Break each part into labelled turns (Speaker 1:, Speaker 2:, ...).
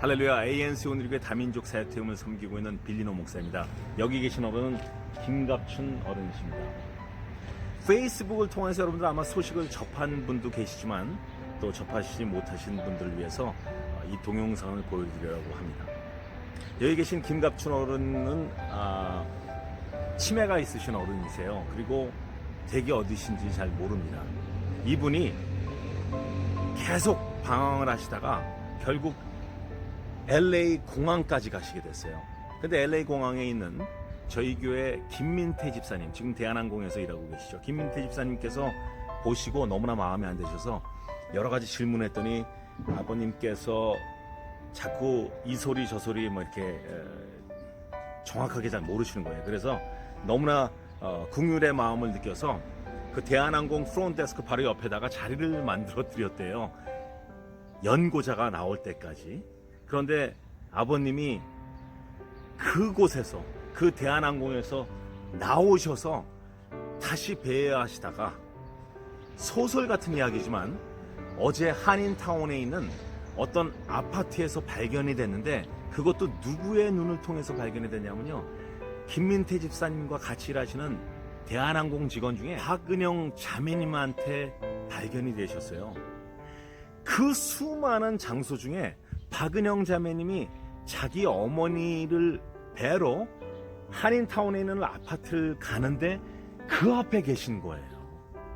Speaker 1: 할렐루야 ANC 오늘교회 다민족 사역팀을 섬기고 있는 빌리노 목사입니다. 여기 계신 어른은 김갑춘 어른이십니다. 페이스북을 통해서 여러분들 아마 소식을 접한 분도 계시지만 또 접하시지 못하신 분들을 위해서 어, 이 동영상을 보여드리려고 합니다. 여기 계신 김갑춘 어른은 아, 치매가 있으신 어른이세요. 그리고 댁이 어디신지 잘 모릅니다. 이분이 계속 방황을 하시다가 결국 LA 공항까지 가시게 됐어요. 근데 LA 공항에 있는 저희 교회 김민태 집사님, 지금 대한항공에서 일하고 계시죠. 김민태 집사님께서 보시고 너무나 마음에 안 드셔서 여러 가지 질문했더니 아버님께서 자꾸 이 소리 저 소리 뭐 이렇게 에, 정확하게 잘 모르시는 거예요. 그래서 너무나 어, 궁율의 마음을 느껴서 그 대한항공 프론데스크 바로 옆에다가 자리를 만들어 드렸대요. 연고자가 나올 때까지. 그런데 아버님이 그곳에서 그 대한항공에서 나오셔서 다시 배회하시다가 소설 같은 이야기지만 어제 한인타운에 있는 어떤 아파트에서 발견이 됐는데 그것도 누구의 눈을 통해서 발견이 됐냐면요. 김민태 집사님과 같이 일하시는 대한항공 직원 중에 박은영 자매님한테 발견이 되셨어요. 그 수많은 장소 중에 박은영 자매님이 자기 어머니를 뵈러 한인타운에 있는 아파트를 가는데 그 앞에 계신 거예요.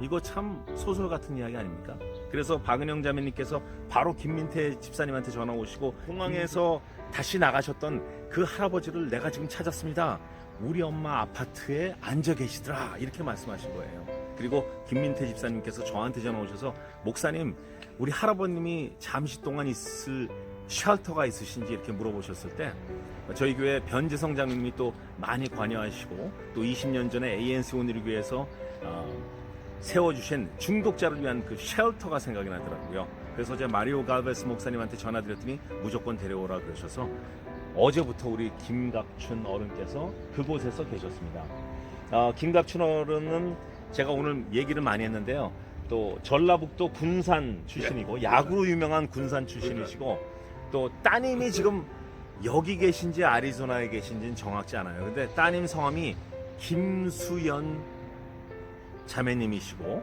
Speaker 1: 이거 참 소설 같은 이야기 아닙니까? 그래서 박은영 자매님께서 바로 김민태 집사님한테 전화 오시고 공항에서 다시 나가셨던 그 할아버지를 내가 지금 찾았습니다. 우리 엄마 아파트에 앉아 계시더라. 이렇게 말씀하신 거예요. 그리고 김민태 집사님께서 저한테 전화 오셔서 목사님, 우리 할아버님이 잠시 동안 있을 쉘터가 있으신지 이렇게 물어보셨을 때 저희 교회 변재성 장님이 또 많이 관여하시고 또 20년 전에 ANC 오늘교회에서 어, 세워주신 중독자를 위한 그 쉘터가 생각이 나더라고요. 그래서 제가 마리오 갈베스 목사님한테 전화드렸더니 무조건 데려오라 그러셔서 어제부터 우리 김갑춘 어른께서 그곳에서 계셨습니다. 어, 김갑춘 어른은 제가 오늘 얘기를 많이 했는데요. 또 전라북도 군산 출신이고 야구로 유명한 군산 출신이시고 또 따님이 지금 여기 계신지 아리조나에 계신지는 정확지 않아요. 근데 따님 성함이 김수연 자매님이시고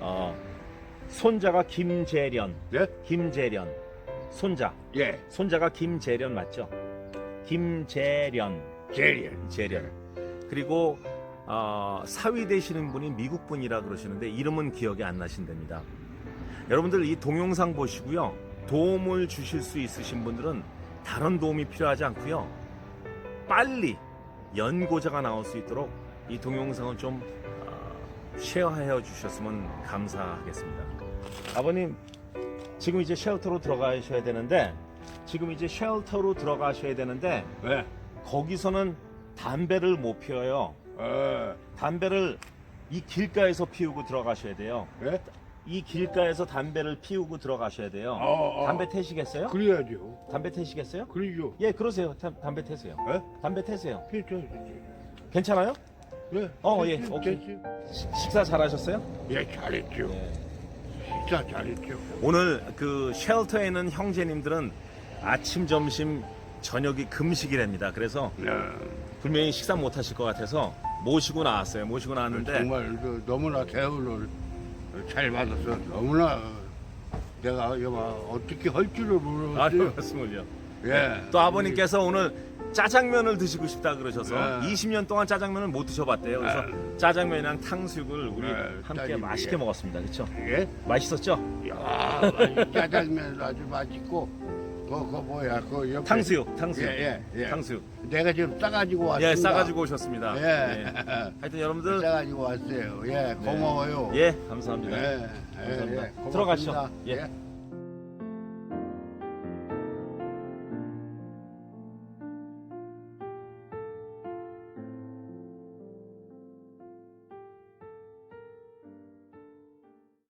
Speaker 1: 어, 손자가 김재련,
Speaker 2: 네?
Speaker 1: 김재련 손자,
Speaker 2: 예.
Speaker 1: 손자가 김재련 맞죠? 김재련,
Speaker 2: 제리언.
Speaker 1: 재련. 그리고 어, 사위 되시는 분이 미국 분이라 그러시는데 이름은 기억이 안 나신답니다. 여러분들 이 동영상 보시고요. 도움을 주실 수 있으신 분들은 다른 도움이 필요하지 않고요. 빨리 연고자가 나올 수 있도록 이 동영상을 좀 어, 쉐어하여 주셨으면 감사하겠습니다. 아버님, 지금 이제 쉘터로 들어가셔야 되는데 지금 이제 쉘터로 들어가셔야 되는데
Speaker 2: 네.
Speaker 1: 거기서는 담배를 못 피워요.
Speaker 2: 어.
Speaker 1: 담배를 이 길가에서 피우고 들어가셔야 돼요.
Speaker 2: 네?
Speaker 1: 이 길가에서 담배를 피우고 들어가셔야 돼요.
Speaker 2: 어, 어.
Speaker 1: 담배 태시겠어요?
Speaker 2: 그래야죠.
Speaker 1: 담배 태시겠어요?
Speaker 2: 그러죠.
Speaker 1: 예, 그러세요. 담, 담배 태세요.
Speaker 2: 예?
Speaker 1: 담배 태세요.
Speaker 2: 괜찮지.
Speaker 1: 괜찮아요?
Speaker 2: 네.
Speaker 1: 어, 예, 오케이. 시- 식사 잘하셨어요?
Speaker 2: 예, 잘했죠. 진짜 잘했죠.
Speaker 1: 오늘 그 쉘터에 있는 형제님들은 아침, 점심, 저녁이 금식이랍니다. 그래서
Speaker 2: 네.
Speaker 1: 분명히 식사 못 하실 것 같아서 모시고 나왔어요. 모시고 나왔는데
Speaker 2: 정말 그, 너무나 대우를 잘 받아서 너무나 내가 여봐 어떻게 할 줄을
Speaker 1: 아유,
Speaker 2: 모르겠어요.
Speaker 1: 말씀을요.
Speaker 2: 예.
Speaker 1: 또 아버님께서 오늘 짜장면을 드시고 싶다 그러셔서
Speaker 2: 네.
Speaker 1: 20년 동안 짜장면을 못 드셔봤대요. 그래서 짜장면이랑 탕수육을 우리
Speaker 2: 네,
Speaker 1: 함께
Speaker 2: 짜장면.
Speaker 1: 맛있게 먹었습니다. 그렇죠?
Speaker 2: 예?
Speaker 1: 맛있었죠?
Speaker 2: 야, 짜장면 아주 맛있고 그거, 그거 뭐야? 그 옆에
Speaker 1: 탕수육, 탕수육,
Speaker 2: 예, 예, 예.
Speaker 1: 탕수육.
Speaker 2: 내가 지금 싸가지고 왔습니다.
Speaker 1: 예, 싸가지고 오셨습니다.
Speaker 2: 예.
Speaker 1: 예. 하여튼 여러분들
Speaker 2: 싸가지고 왔어요. 예, 고마워요.
Speaker 1: 예, 감사합니다.
Speaker 2: 예, 예,
Speaker 1: 감사합니다.
Speaker 2: 예, 고맙습니다.
Speaker 1: 들어가시죠. 예.
Speaker 2: 예.